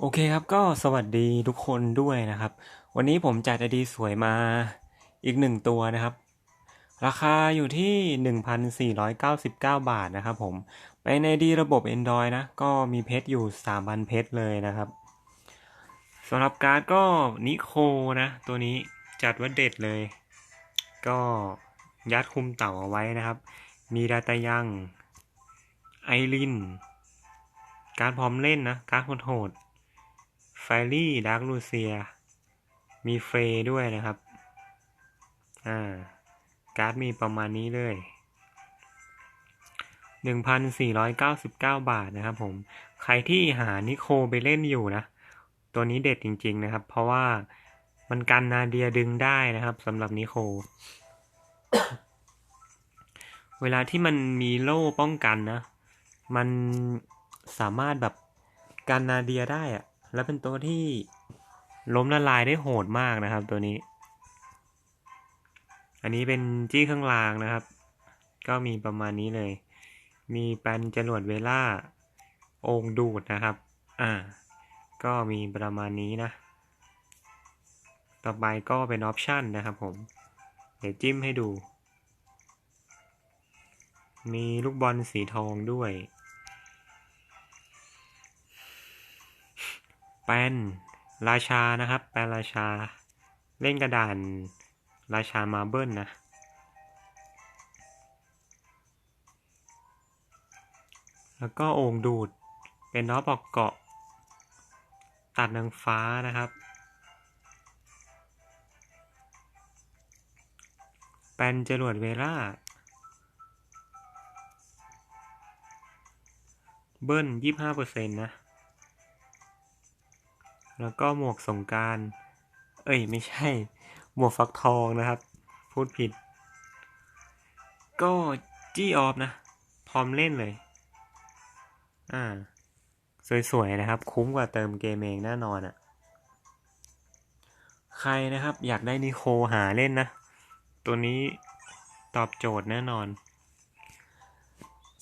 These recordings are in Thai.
โอเคครับก็สวัสดีทุกคนด้วยนะครับ วันนี้ผมจัดไอดีสวยมาอีกหนึ่งตัวนะครับ ราคาอยู่ที่ 1,499 บาทนะครับผมไปในดีระบบ Android นะ ก็มีเพชรอยู่ 3,000 เพชรเลยนะครับสำหรับการ์ดก็นิโคนะ ตัวนี้จัดว่าเด็ดเลย ก็ยัดคุมเต่าเอาไว้นะครับ มีดาตายังไอริน การดพร้อมเล่นนะ การดโหด ไฟรี่ดาร์กลูเซีย มีเฟรย์ด้วยนะครับ อ่า การ์ดมีประมาณนี้เลย 1,499 บาทนะครับผม ใครที่หานิโคไปเล่นอยู่นะ ตัวนี้เด็ดจริง ๆ นะครับ เพราะว่ามันกันนาเดียดึงได้นะครับสำหรับนิโค เวลาที่มันมีโล่ป้องกันนะ มันสามารถแบบกันนาเดียได้อะ แล้วเป็นตัวที่ล้มละลายได้โหดมากนะครับตัวนี้ อันนี้เป็นจี้เครื่องรางนะครับ ก็มีประมาณนี้เลย มีแปนจรวดเวล่าองดูดนะครับ อ่า ก็มีประมาณนี้นะ ต่อไปก็เป็นออปชันนะครับผม เดี๋ยวจิ้มให้ดู มีลูกบอลสีทองด้วย แปนราชานะครับ แปนราชา เล่นกระดานราชามาเบิลนะแล้วก็โอ่งดูดเป็นน็อปออกเกาะ ตัดนางฟ้านะครับ แปนจรวดเวล่า เบิ้ลยี่ห้าเปอร์เซ็นต์นะ แล้วก็หมวกสงการ เอ้ยไม่ใช่ หมวกฟักทองนะครับ พูดผิด ก็จี้ออฟนะ พร้อมเล่นเลย อ่า สวยๆนะครับ คุ้มกว่าเติมเกมเองแน่นอนอะ่ะ ใครนะครับ อยากได้นิโคหาเล่นนะ ตัวนี้ตอบโจทย์แน่นอน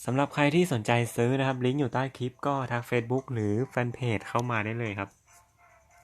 สำหรับใครที่สนใจซื้อนะครับ ลิงก์อยู่ใต้คลิปก็ทัก Facebook หรือแฟนเพจเข้ามาได้เลยครับ